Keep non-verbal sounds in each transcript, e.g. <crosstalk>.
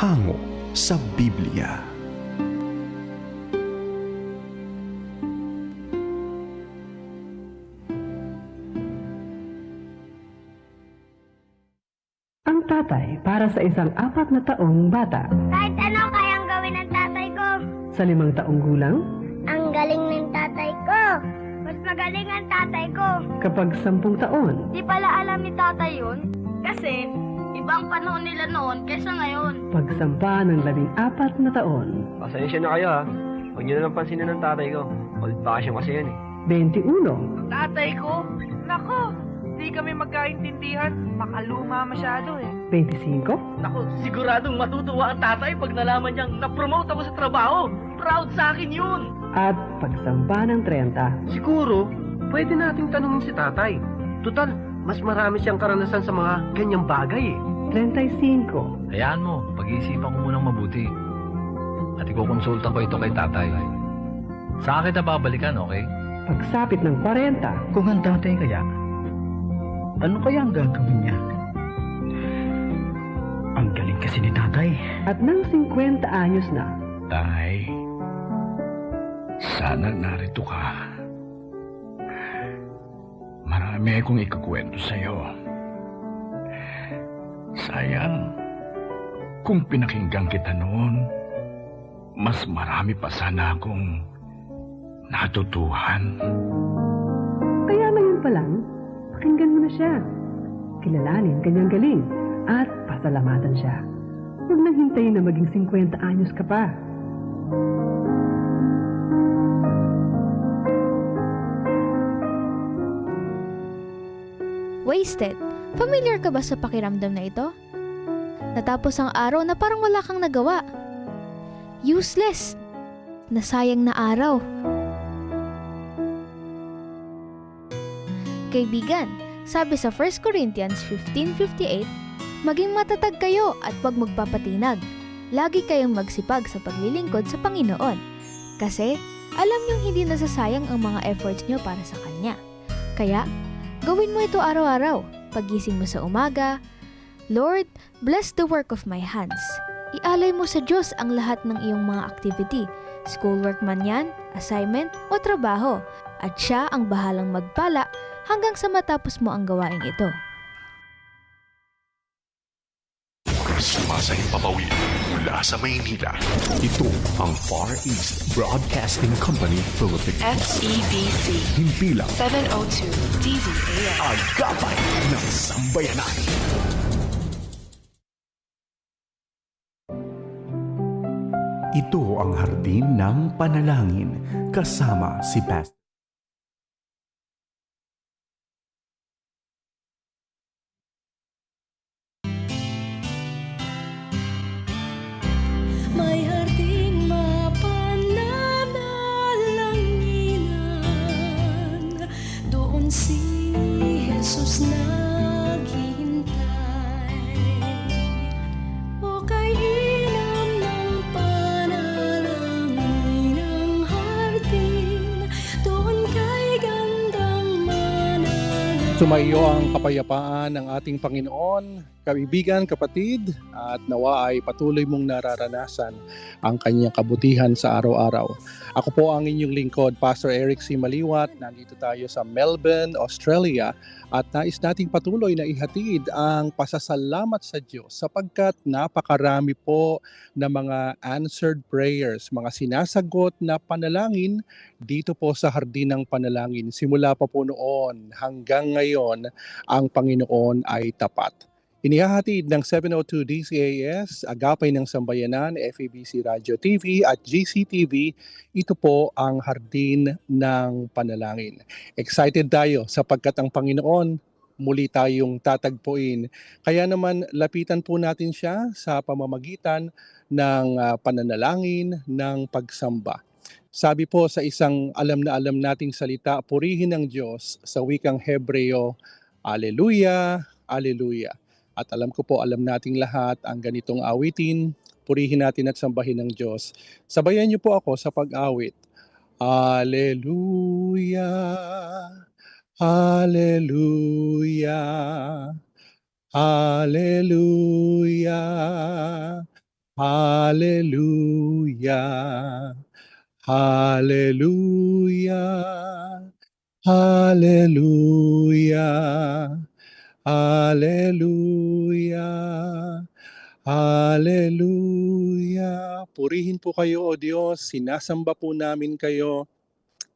Hango sa Biblia. Ang tatay para sa isang apat na taong bata. Kahit ano kayang gawin ng tatay ko. Sa limang taong gulang, Ang galing ng tatay ko. Mas magaling ang tatay ko. kapag sampung taon, Di pala alam ni tatay yun. Kasi, ibang panahon nila noon kaysa ngayon. pagsampa ng labing apat na taon, Pasensya na kayo ha. Huwag niyo na lang pansinin ng tatay ko. Old fashion kasi yan eh. 21, Tatay ko? Nako, di kami magkaintindihan. Makaluma masyado eh. 25, Naku, siguradong matutuwa ang tatay pag nalaman niyang na-promote ako sa trabaho. Proud sa akin yun. at pagsampa ng 30, Siguro, pwede nating tanungin si tatay. Total, mas marami siyang karanasan sa mga ganyang bagay eh. 35, Hayaan mo, pag-iisipan ko munang mabuti. At ikukonsultan ko ito kay tatay. Sa akin na babalikan, okay? pagsapit ng 40, Kung ang tatay kaya, ano kaya ang gagawin niya? Ang galing kasi ni tatay. at ng 50 anyos na, Tay, sana narito ka. Marami akong ikukwento sa'yo. Sayang, kung pinakinggan kita noon, mas marami pa sana akong natutuhan. kaya ngayon pa lang, pakinggan mo na siya. Kilalanin kanyang galing at pasalamatan siya. Huwag nang hintayin na maging 50 anyos ka pa. Wasted. Familiar ka ba sa pakiramdam na ito? Natapos ang araw na parang wala kang nagawa. Useless. Nasayang na araw. Kaibigan, sabi sa 1 Corinthians 15.58, Maging matatag kayo at huwag magpapatinag. Lagi kayong magsipag sa paglilingkod sa Panginoon. Kasi, alam niyong hindi nasasayang ang mga efforts niyo para sa Kanya. Kaya, Gawin mo ito araw-araw. Pagising mo sa umaga, Lord, bless the work of my hands. Ialay mo sa Diyos ang lahat ng iyong mga activity, schoolwork man yan, assignment o trabaho, at siya ang bahalang magpala hanggang sa matapos mo ang gawaing ito. Sumasahing papawid mula sa Maynila. Ito ang Far East Broadcasting Company Philippines. FEBC Himpilang 702 DZAM. Agapay ng Sambayanan. Ito ang hardin ng panalangin kasama si Pastor. Sumayo ang kapayapaan ng ating Panginoon, kaibigan, kapatid, at nawa ay patuloy mong nararanasan ang kanyang kabutihan sa araw-araw. Ako po ang inyong lingkod, Pastor Eric C. Maliwat. Nandito tayo sa Melbourne, Australia at nais nating patuloy na ihatid ang pasasalamat sa Diyos sapagkat napakarami po na mga answered prayers, mga sinasagot na panalangin dito po sa Hardin ng Panalangin. Simula pa po noon hanggang ngayon, ang Panginoon ay tapat. Inihahatid ng 702 DCAS, Agapay ng Sambayanan, FEBC Radio TV at GCTV, ito po ang Hardin ng Panalangin. Excited tayo sapagkat ang Panginoon muli tayong tatagpuin. Kaya naman lapitan po natin siya sa pamamagitan ng ah, pananalangin, ng pagsamba. Sabi po sa isang alam na alam nating salita, purihin ng Diyos sa wikang Hebreo, Aleluya, Aleluya. At alam ko po, alam nating lahat ang ganitong awitin, purihin natin at sambahin ng Diyos. Sabayan niyo po ako sa pag-awit. Aleluya, Aleluya, Aleluya, Hallelujah. Hallelujah. Hallelujah. Hallelujah. Hallelujah. Purihin po kayo, O Diyos. Sinasamba po namin kayo.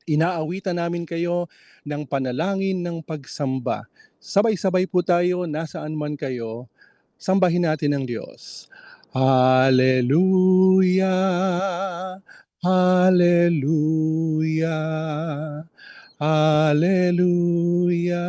Inaawitan namin kayo ng panalangin ng pagsamba. Sabay-sabay po tayo, nasaan man kayo, sambahin natin ang Diyos. Hallelujah. Hallelujah. Hallelujah.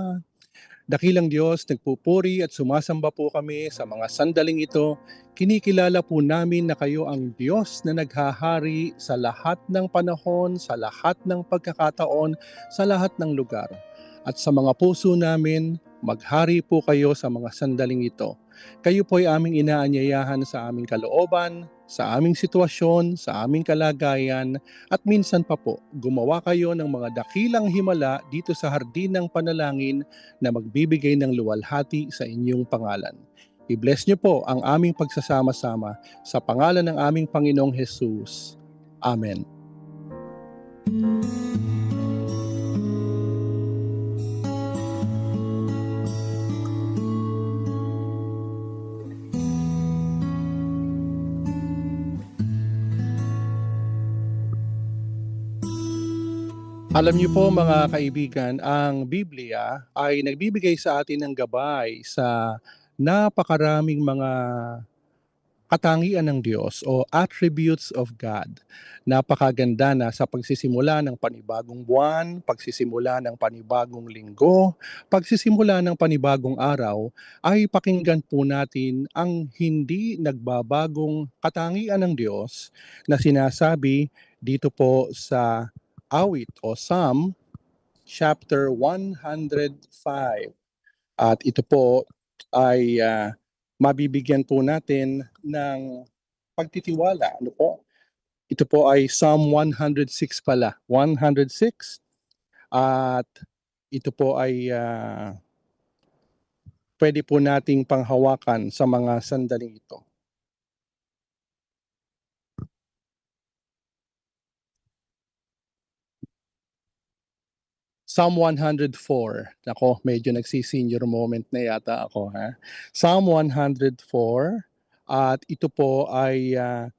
Dakilang Diyos, nagpupuri at sumasamba po kami sa mga sandaling ito. Kinikilala po namin na kayo ang Diyos na naghahari sa lahat ng panahon, sa lahat ng pagkakataon, sa lahat ng lugar. At sa mga puso namin, maghari po kayo sa mga sandaling ito. Kayo po ay aming inaanyayahan sa aming kalooban, sa aming sitwasyon, sa aming kalagayan, at minsan pa po, gumawa kayo ng mga dakilang himala dito sa hardin ng panalangin na magbibigay ng luwalhati sa inyong pangalan. I-bless niyo po ang aming pagsasama-sama sa pangalan ng aming Panginoong Jesus. Amen. Alam niyo po mga kaibigan, ang Biblia ay nagbibigay sa atin ng gabay sa napakaraming mga katangian ng Diyos o attributes of God. Napakaganda na sa pagsisimula ng panibagong buwan, pagsisimula ng panibagong linggo, pagsisimula ng panibagong araw, ay pakinggan po natin ang hindi nagbabagong katangian ng Diyos na sinasabi dito po sa awit o Psalm chapter 105. At ito po ay ah, mabibigyan po natin ng pagtitiwala. Ano po? Ito po ay Psalm 106 pala. 106. At ito po ay ah, pwede po nating panghawakan sa mga sandaling ito. Psalm 104. Nako, medyo nagsisenior moment na yata ako ha. Psalm 104 at ito po ay ah,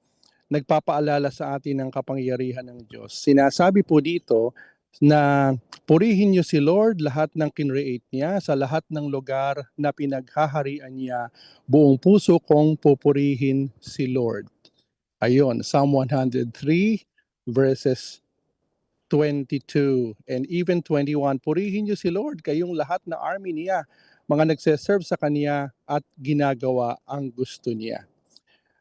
nagpapaalala sa atin ng kapangyarihan ng Diyos. Sinasabi po dito na purihin niyo si Lord lahat ng kinreate niya sa lahat ng lugar na pinaghaharian niya. Buong puso kong pupurihin si Lord. Ayun, Psalm 103 verses 22 and even 21. Purihin niyo si Lord, kayong lahat na army niya, mga nagseserve sa kanya at ginagawa ang gusto niya.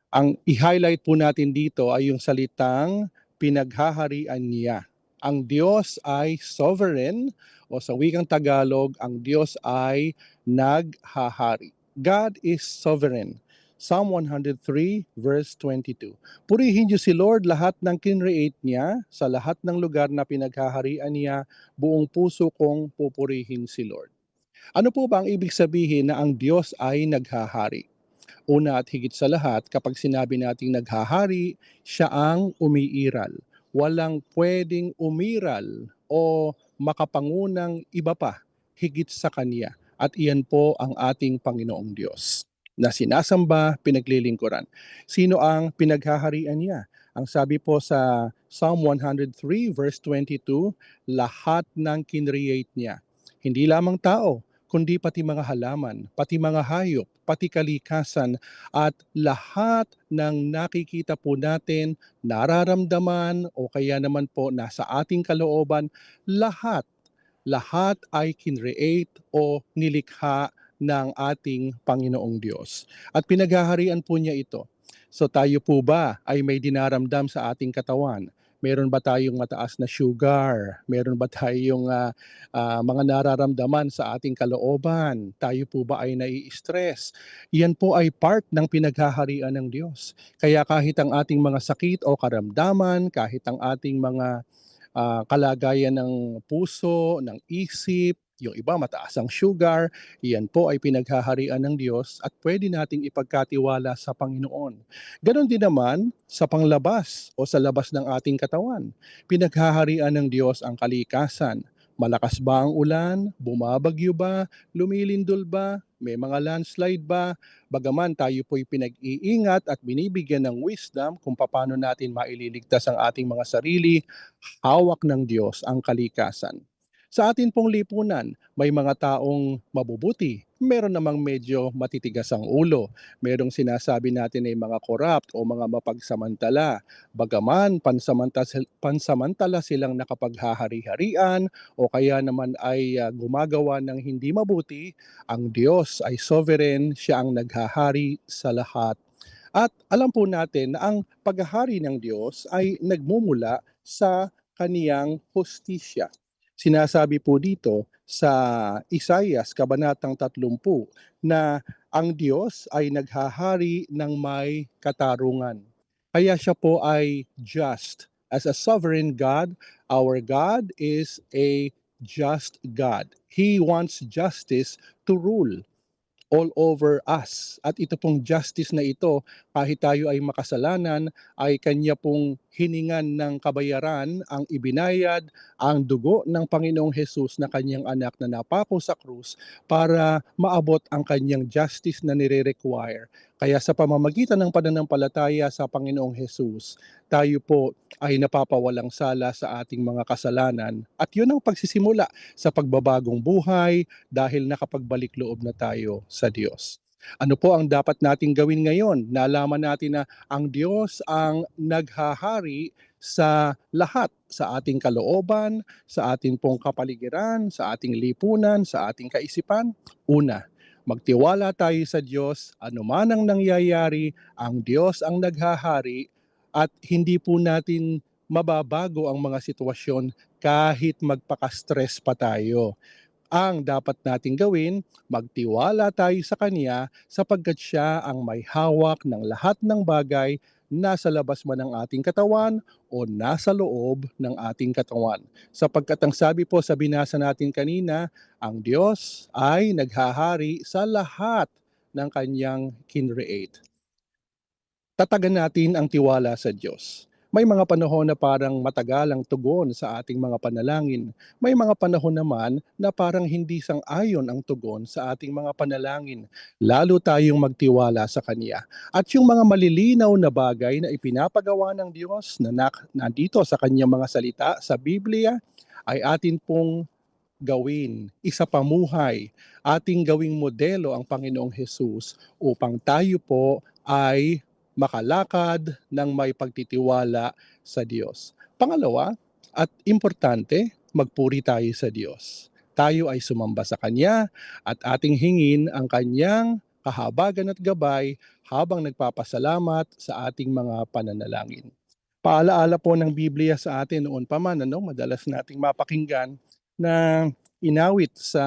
Ang i-highlight po natin dito ay yung salitang pinaghaharian niya. Ang Diyos ay sovereign o sa wikang Tagalog, ang Diyos ay naghahari. God is sovereign. Psalm 103 verse 22. Purihin niyo si Lord lahat ng kinreate niya, sa lahat ng lugar na pinaghaharian niya, buong puso kong pupurihin si Lord. Ano po ba ang ibig sabihin na ang Diyos ay naghahari? Una at higit sa lahat, kapag sinabi nating naghahari, siya ang umiiral. Walang pwedeng umiral o makapangunang iba pa higit sa Kanya. At iyan po ang ating Panginoong Diyos na sinasamba, pinaglilingkuran. Sino ang pinaghaharian niya? Ang sabi po sa Psalm 103 verse 22, lahat ng kinreate niya. Hindi lamang tao, kundi pati mga halaman, pati mga hayop, pati kalikasan, at lahat ng nakikita po natin, nararamdaman, o kaya naman po nasa ating kalooban, lahat, lahat ay kinreate o nilikha ng ating Panginoong Diyos. At pinaghaharian po niya ito. So tayo po ba ay may dinaramdam sa ating katawan? Meron ba tayong mataas na sugar? Meron ba tayong ah, ah, mga nararamdaman sa ating kalooban? Tayo po ba ay nai-stress? Yan po ay part ng pinaghaharian ng Diyos. Kaya kahit ang ating mga sakit o karamdaman, kahit ang ating mga ah, kalagayan ng puso, ng isip, yung iba mataas ang sugar, yan po ay pinaghaharian ng Diyos at pwede nating ipagkatiwala sa Panginoon. Ganon din naman sa panglabas o sa labas ng ating katawan. Pinaghaharian ng Diyos ang kalikasan. Malakas ba ang ulan? Bumabagyo ba? Lumilindol ba? May mga landslide ba? Bagaman tayo po'y pinag-iingat at binibigyan ng wisdom kung paano natin maililigtas ang ating mga sarili, hawak ng Diyos ang kalikasan. Sa atin pong lipunan, may mga taong mabubuti, meron namang medyo matitigas ang ulo. Merong sinasabi natin ay mga corrupt o mga mapagsamantala. Bagaman pansamantala, silang nakapaghahari-harian o kaya naman ay ah, gumagawa ng hindi mabuti, ang Diyos ay sovereign, siya ang naghahari sa lahat. At alam po natin na ang paghahari ng Diyos ay nagmumula sa kaniyang hustisya. Sinasabi po dito sa Isaias Kabanatang 30 na ang Diyos ay naghahari ng may katarungan. Kaya siya po ay just. As a sovereign God, our God is a just God. He wants justice to rule all over us. At ito pong justice na ito, kahit tayo ay makasalanan, ay kanya pong hiningan ng kabayaran ang ibinayad, ang dugo ng Panginoong Hesus na kanyang anak na napako sa krus para maabot ang kanyang justice na nire-require. Kaya sa pamamagitan ng pananampalataya sa Panginoong Hesus, tayo po ay napapawalang sala sa ating mga kasalanan. At yun ang pagsisimula sa pagbabagong buhay dahil nakapagbalik loob na tayo sa Diyos. Ano po ang dapat nating gawin ngayon? Nalaman natin na ang Diyos ang naghahari sa lahat, sa ating kalooban, sa ating pong kapaligiran, sa ating lipunan, sa ating kaisipan. Una, magtiwala tayo sa Diyos, anuman ang nangyayari, ang Diyos ang naghahari at hindi po natin mababago ang mga sitwasyon kahit magpaka-stress pa tayo ang dapat nating gawin, magtiwala tayo sa Kanya sapagkat Siya ang may hawak ng lahat ng bagay nasa labas man ng ating katawan o nasa loob ng ating katawan. Sapagkat ang sabi po sa binasa natin kanina, ang Diyos ay naghahari sa lahat ng Kanyang kinreate. Tatagan natin ang tiwala sa Diyos. May mga panahon na parang matagal ang tugon sa ating mga panalangin. May mga panahon naman na parang hindi sang-ayon ang tugon sa ating mga panalangin. Lalo tayong magtiwala sa Kanya. At yung mga malilinaw na bagay na ipinapagawa ng Diyos na nandito sa Kanyang mga salita sa Biblia ay atin pong gawin, isa pamuhay, ating gawing modelo ang Panginoong Hesus upang tayo po ay makalakad ng may pagtitiwala sa Diyos. Pangalawa, at importante, magpuri tayo sa Diyos. Tayo ay sumamba sa Kanya at ating hingin ang Kanyang kahabagan at gabay habang nagpapasalamat sa ating mga pananalangin. Paalaala po ng Biblia sa atin noon pa man, ano, madalas nating mapakinggan na inawit sa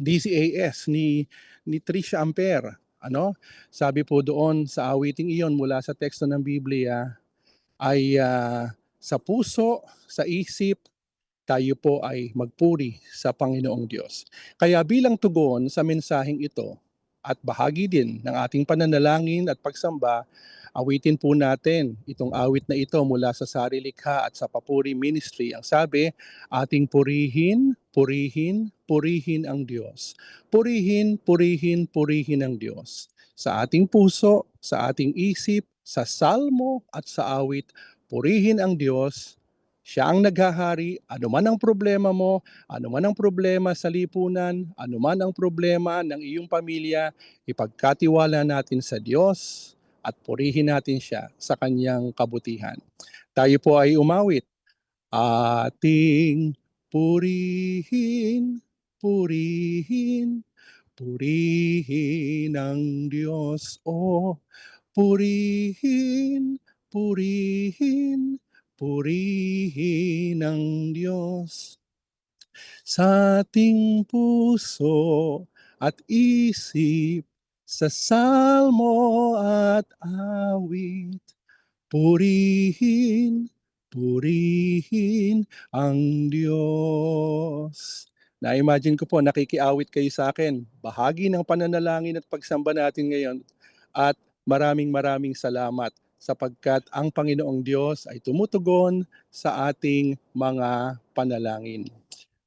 DCAS ni ni Trisha Ampere ano? Sabi po doon sa awiting iyon mula sa teksto ng Biblia ay ah, sa puso, sa isip, tayo po ay magpuri sa Panginoong Diyos. Kaya bilang tugon sa mensaheng ito at bahagi din ng ating pananalangin at pagsamba, awitin po natin itong awit na ito mula sa Sarilikha at sa Papuri Ministry. Ang sabi, ating purihin, purihin, purihin ang Diyos. Purihin, purihin, purihin ang Diyos. Sa ating puso, sa ating isip, sa salmo at sa awit, purihin ang Diyos. Siya ang naghahari, anuman ang problema mo, anuman ang problema sa lipunan, anuman ang problema ng iyong pamilya, ipagkatiwala natin sa Diyos at purihin natin siya sa kanyang kabutihan. Tayo po ay umawit. Ating purihin, purihin, purihin ang Diyos. O, purihin, purihin, purihin ng Diyos sa ating puso at isip sa salmo at awit. Purihin, purihin ang Diyos. Na-imagine ko po, nakikiawit kayo sa akin. Bahagi ng pananalangin at pagsamba natin ngayon. At maraming maraming salamat sapagkat ang Panginoong Diyos ay tumutugon sa ating mga panalangin.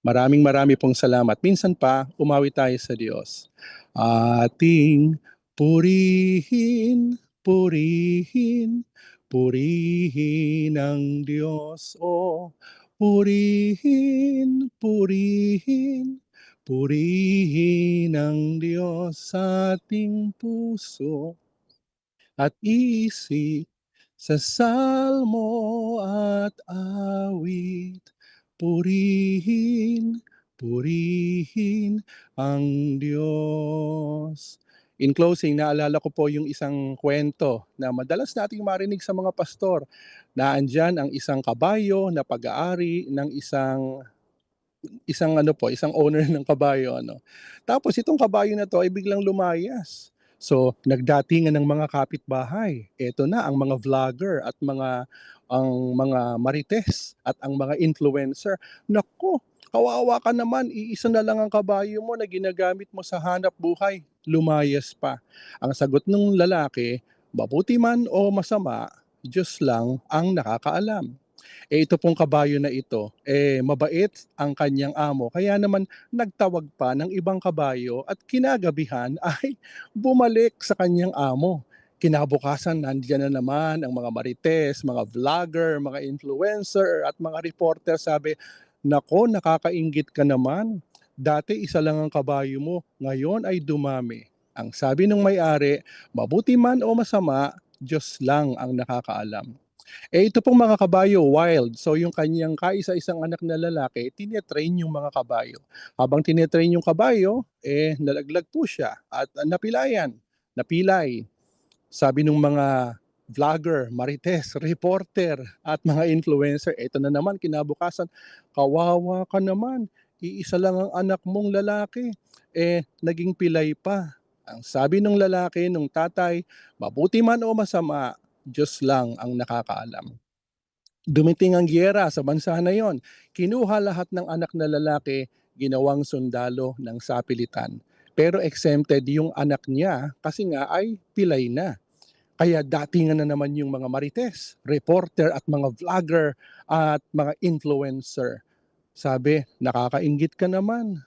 Maraming marami pong salamat. Minsan pa, umawi tayo sa Diyos. Ating purihin, purihin, purihin ang Diyos. O, purihin, purihin, purihin ang Diyos sa ating puso at isip sa salmo at awit. Purihin, purihin ang Diyos. In closing, naalala ko po yung isang kwento na madalas nating marinig sa mga pastor na andyan ang isang kabayo na pag-aari ng isang isang ano po, isang owner <laughs> ng kabayo ano. Tapos itong kabayo na to ay biglang lumayas. So, nagdatingan ng mga kapitbahay. Ito na ang mga vlogger at mga ang mga marites at ang mga influencer. Nako, kawawa ka naman, iisa na lang ang kabayo mo na ginagamit mo sa hanap buhay. Lumayas pa. Ang sagot ng lalaki, mabuti man o masama, Diyos lang ang nakakaalam. Eh ito pong kabayo na ito, eh mabait ang kanyang amo. Kaya naman nagtawag pa ng ibang kabayo at kinagabihan <laughs> ay bumalik sa kanyang amo. Kinabukasan, nandiyan na naman ang mga marites, mga vlogger, mga influencer at mga reporter sabi, Nako, nakakaingit ka naman. Dati isa lang ang kabayo mo, ngayon ay dumami. Ang sabi ng may-ari, mabuti man o masama, Diyos lang ang nakakaalam. Eh ito pong mga kabayo, wild. So yung kanyang kaisa-isang anak na lalaki, tinetrain yung mga kabayo. Habang tinetrain yung kabayo, eh nalaglag po siya at napilayan, napilay. Sabi ng mga vlogger, marites, reporter at mga influencer, ito na naman kinabukasan, kawawa ka naman, iisa lang ang anak mong lalaki, eh naging pilay pa. Ang sabi ng lalaki, ng tatay, mabuti man o masama, Diyos lang ang nakakaalam. Dumiting ang giyera sa bansa na yon. Kinuha lahat ng anak na lalaki, ginawang sundalo ng sapilitan. Pero exempted yung anak niya kasi nga ay pilay na. Kaya datingan na naman yung mga marites, reporter at mga vlogger at mga influencer. Sabi, nakakaingit ka naman.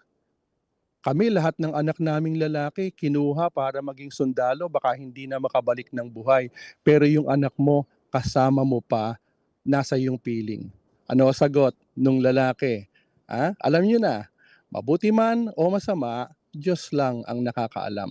Kami lahat ng anak naming lalaki kinuha para maging sundalo baka hindi na makabalik ng buhay. Pero yung anak mo kasama mo pa nasa yung piling. Ano sagot nung lalaki? Ah, alam niyo na, mabuti man o masama, Diyos lang ang nakakaalam.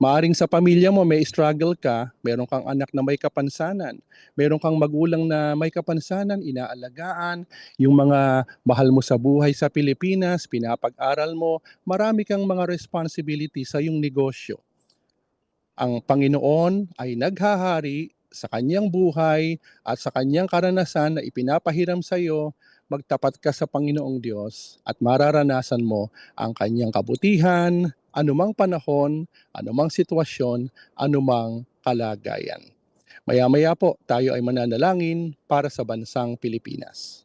Maaring sa pamilya mo may struggle ka, meron kang anak na may kapansanan, meron kang magulang na may kapansanan, inaalagaan, yung mga mahal mo sa buhay sa Pilipinas, pinapag-aral mo, marami kang mga responsibility sa iyong negosyo. Ang Panginoon ay naghahari sa kanyang buhay at sa kanyang karanasan na ipinapahiram sa iyo, magtapat ka sa Panginoong Diyos at mararanasan mo ang kanyang kabutihan, anumang panahon, anumang sitwasyon, anumang kalagayan. Maya-maya po, tayo ay mananalangin para sa bansang Pilipinas.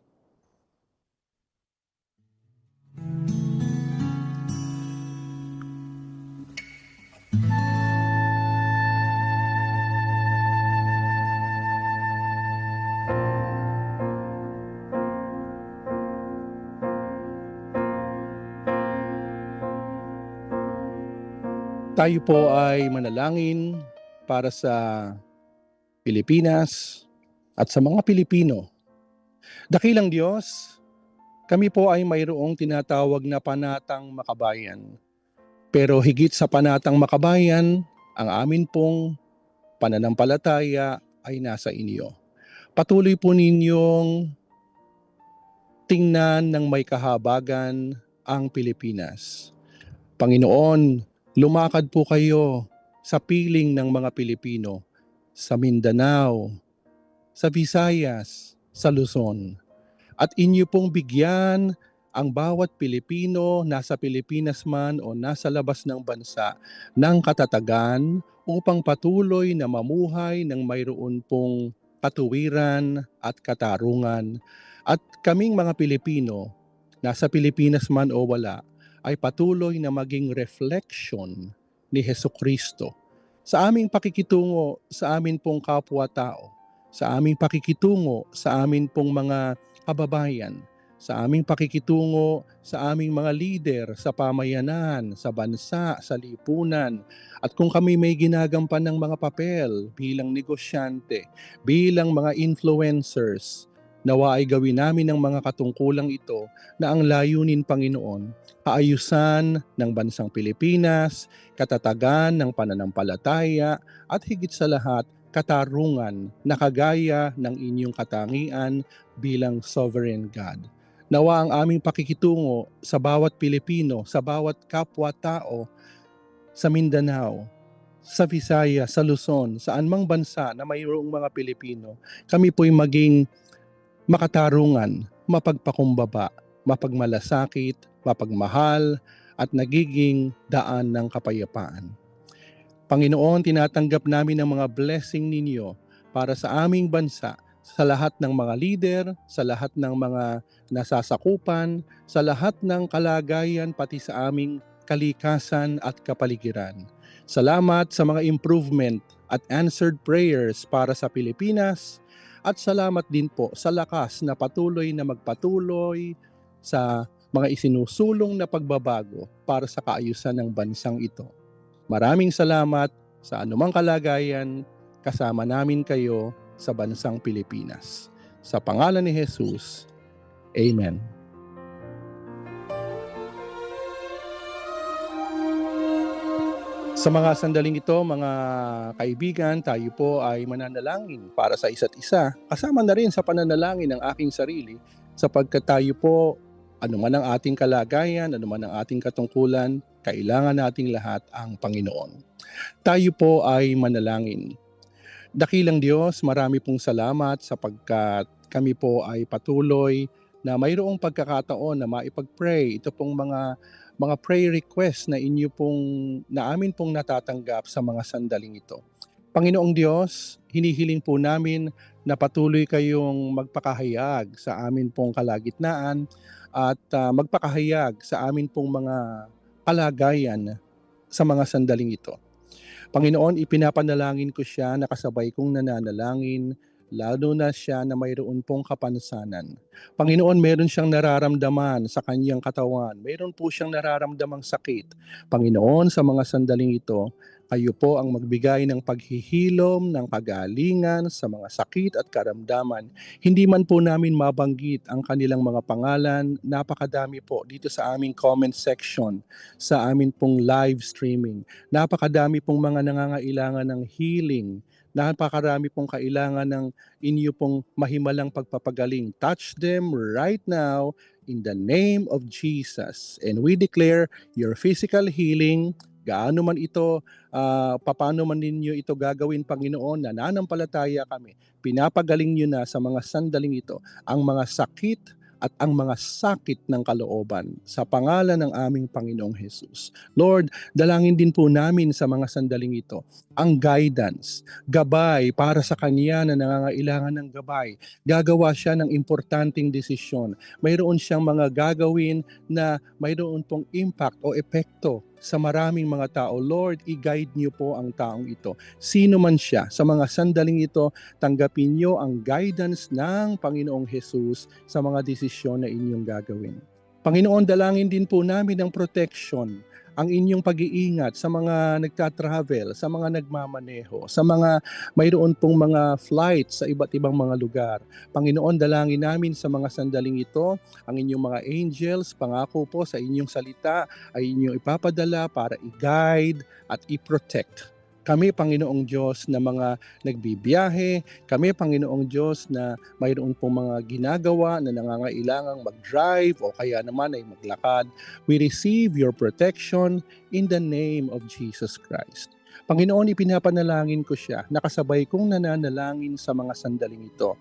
Tayo po ay manalangin para sa Pilipinas at sa mga Pilipino. Dakilang Diyos, kami po ay mayroong tinatawag na panatang makabayan. Pero higit sa panatang makabayan, ang amin pong pananampalataya ay nasa inyo. Patuloy po ninyong tingnan ng may kahabagan ang Pilipinas. Panginoon, lumakad po kayo sa piling ng mga Pilipino sa Mindanao, sa Visayas, sa Luzon. At inyo pong bigyan ang bawat Pilipino, nasa Pilipinas man o nasa labas ng bansa, ng katatagan upang patuloy na mamuhay ng mayroon pong katuwiran at katarungan. At kaming mga Pilipino, nasa Pilipinas man o wala, ay patuloy na maging reflection ni Heso Kristo sa aming pakikitungo sa amin pong kapwa-tao, sa aming pakikitungo sa amin pong mga kababayan, sa aming pakikitungo sa aming mga leader sa pamayanan, sa bansa, sa lipunan, at kung kami may ginagampan ng mga papel bilang negosyante, bilang mga influencers, nawa ay gawin namin ng mga katungkulang ito na ang layunin, Panginoon, kaayusan ng bansang Pilipinas, katatagan ng pananampalataya, at higit sa lahat, katarungan na kagaya ng inyong katangian bilang sovereign God. Nawa ang aming pakikitungo sa bawat Pilipino, sa bawat kapwa-tao sa Mindanao, sa Visaya, sa Luzon, saan mang bansa na mayroong mga Pilipino, kami po'y maging makatarungan, mapagpakumbaba, mapagmalasakit, mapagmahal, at nagiging daan ng kapayapaan. Panginoon, tinatanggap namin ang mga blessing ninyo para sa aming bansa, sa lahat ng mga leader, sa lahat ng mga nasasakupan, sa lahat ng kalagayan pati sa aming kalikasan at kapaligiran. Salamat sa mga improvement at answered prayers para sa Pilipinas at salamat din po sa lakas na patuloy na magpatuloy sa mga isinusulong na pagbabago para sa kaayusan ng bansang ito. Maraming salamat sa anumang kalagayan kasama namin kayo sa bansang Pilipinas. Sa pangalan ni Jesus, Amen. Sa mga sandaling ito, mga kaibigan, tayo po ay mananalangin para sa isa't isa. Kasama na rin sa pananalangin ng aking sarili sapagkat tayo po, anuman ang ating kalagayan, anuman ang ating katungkulan, kailangan nating lahat ang Panginoon. Tayo po ay manalangin. Dakilang Diyos, marami pong salamat sapagkat kami po ay patuloy na mayroong pagkakataon na maipag-pray. Ito pong mga mga prayer request na inyo pong na amin pong natatanggap sa mga sandaling ito. Panginoong Diyos, hinihiling po namin na patuloy kayong magpakahayag sa amin pong kalagitnaan at uh, magpakahayag sa amin pong mga kalagayan sa mga sandaling ito. Panginoon, ipinapanalangin ko siya nakasabay kong nananalangin lalo na siya na mayroon pong kapansanan. Panginoon, meron siyang nararamdaman sa kanyang katawan. Meron po siyang nararamdamang sakit. Panginoon, sa mga sandaling ito, kayo po ang magbigay ng paghihilom, ng kagalingan sa mga sakit at karamdaman. Hindi man po namin mabanggit ang kanilang mga pangalan, napakadami po dito sa aming comment section, sa amin pong live streaming. Napakadami pong mga nangangailangan ng healing, napakarami pong kailangan ng inyo pong mahimalang pagpapagaling. Touch them right now in the name of Jesus. And we declare your physical healing, gaano man ito, uh, paano man ninyo ito gagawin, Panginoon, nananampalataya kami. Pinapagaling nyo na sa mga sandaling ito ang mga sakit at ang mga sakit ng kalooban sa pangalan ng aming Panginoong Hesus. Lord, dalangin din po namin sa mga sandaling ito ang guidance, gabay para sa kanya na nangangailangan ng gabay. Gagawa siya ng importanteng desisyon. Mayroon siyang mga gagawin na mayroon pong impact o epekto sa maraming mga tao. Lord, i-guide niyo po ang taong ito. Sino man siya, sa mga sandaling ito, tanggapin niyo ang guidance ng Panginoong Jesus sa mga desisyon na inyong gagawin. Panginoon, dalangin din po namin ang protection ang inyong pag-iingat sa mga nagta-travel, sa mga nagmamaneho, sa mga mayroon pong mga flight sa iba't ibang mga lugar. Panginoon, dalangin namin sa mga sandaling ito, ang inyong mga angels, pangako po sa inyong salita ay inyong ipapadala para i-guide at i-protect kami, Panginoong Diyos, na mga nagbibiyahe. Kami, Panginoong Diyos, na mayroon pong mga ginagawa na nangangailangang mag-drive o kaya naman ay maglakad. We receive your protection in the name of Jesus Christ. Panginoon, ipinapanalangin ko siya, nakasabay kong nananalangin sa mga sandaling ito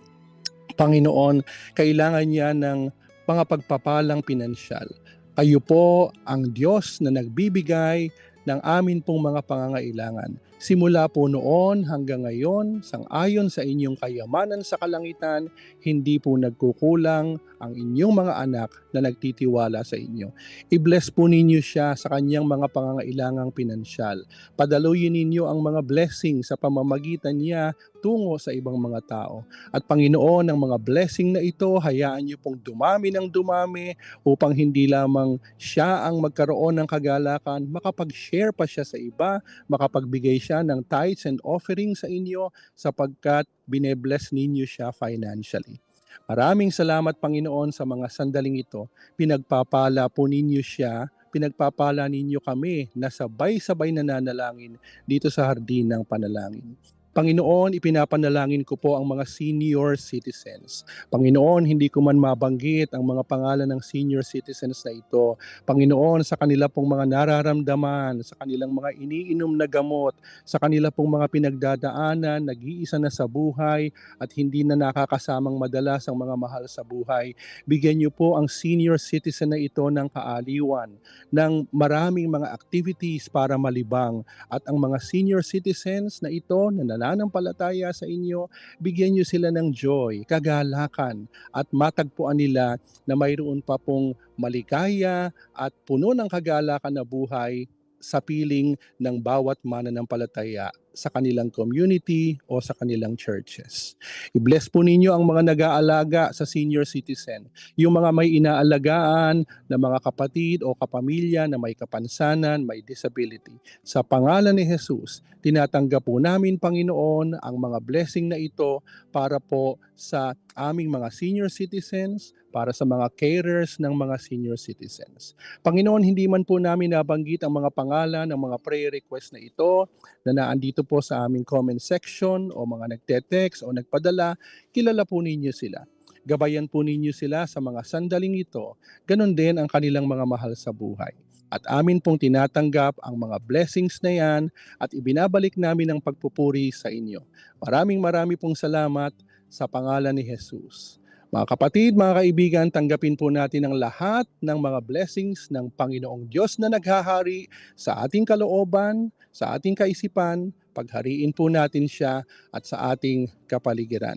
Panginoon, kailangan niya ng mga pagpapalang pinansyal. Kayo po ang Diyos na nagbibigay ng amin pong mga pangangailangan. Simula po noon hanggang ngayon, sangayon sa inyong kayamanan sa kalangitan, hindi po nagkukulang ang inyong mga anak na nagtitiwala sa inyo. I-bless po ninyo siya sa kanyang mga pangangailangang pinansyal. Padaluyin ninyo ang mga blessing sa pamamagitan niya tungo sa ibang mga tao. At Panginoon, ang mga blessing na ito, hayaan niyo pong dumami ng dumami upang hindi lamang siya ang magkaroon ng kagalakan, makapag-share pa siya sa iba, makapagbigay siya ng tithes and offerings sa inyo sapagkat binebless ninyo siya financially. Maraming salamat Panginoon sa mga sandaling ito. Pinagpapala po ninyo siya, pinagpapala ninyo kami na sabay-sabay nananalangin dito sa hardin ng panalangin. Panginoon, ipinapanalangin ko po ang mga senior citizens. Panginoon, hindi ko man mabanggit ang mga pangalan ng senior citizens na ito. Panginoon, sa kanila pong mga nararamdaman, sa kanilang mga iniinom na gamot, sa kanila pong mga pinagdadaanan, nag-iisa na sa buhay at hindi na nakakasamang madalas ang mga mahal sa buhay. Bigyan niyo po ang senior citizen na ito ng kaaliwan, ng maraming mga activities para malibang at ang mga senior citizens na ito na nananampalataya sa inyo, bigyan niyo sila ng joy, kagalakan at matagpuan nila na mayroon pa pong maligaya at puno ng kagalakan na buhay sa piling ng bawat mananampalataya sa kanilang community o sa kanilang churches. I-bless po ninyo ang mga nag-aalaga sa senior citizen, yung mga may inaalagaan na mga kapatid o kapamilya na may kapansanan, may disability. Sa pangalan ni Jesus, tinatanggap po namin, Panginoon, ang mga blessing na ito para po sa aming mga senior citizens, para sa mga carers ng mga senior citizens. Panginoon, hindi man po namin nabanggit ang mga pangalan ng mga prayer request na ito na naandito po sa aming comment section o mga nagte-text o nagpadala, kilala po ninyo sila. Gabayan po ninyo sila sa mga sandaling ito, ganun din ang kanilang mga mahal sa buhay. At amin pong tinatanggap ang mga blessings na yan at ibinabalik namin ang pagpupuri sa inyo. Maraming marami pong salamat sa pangalan ni Jesus. Mga kapatid, mga kaibigan, tanggapin po natin ang lahat ng mga blessings ng Panginoong Diyos na naghahari sa ating kalooban, sa ating kaisipan, paghariin po natin siya at sa ating kapaligiran.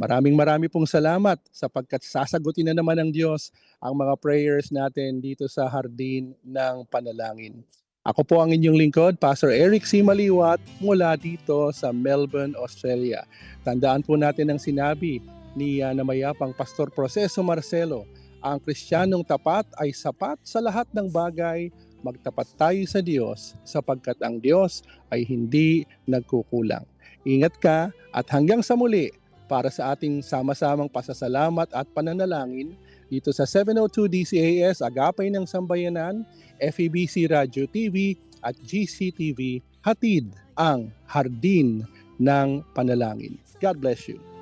Maraming marami pong salamat sapagkat sasagutin na naman ng Diyos ang mga prayers natin dito sa hardin ng panalangin. Ako po ang inyong lingkod, Pastor Eric C. Maliwat mula dito sa Melbourne, Australia. Tandaan po natin ang sinabi ni uh, namayapang Pastor Proseso Marcelo, ang Kristiyanong tapat ay sapat sa lahat ng bagay, magtapat tayo sa Diyos sapagkat ang Diyos ay hindi nagkukulang. Ingat ka at hanggang sa muli para sa ating sama-samang pasasalamat at pananalangin dito sa 702 DCAS Agapay ng Sambayanan, FEBC Radio TV at GCTV hatid ang hardin ng panalangin. God bless you.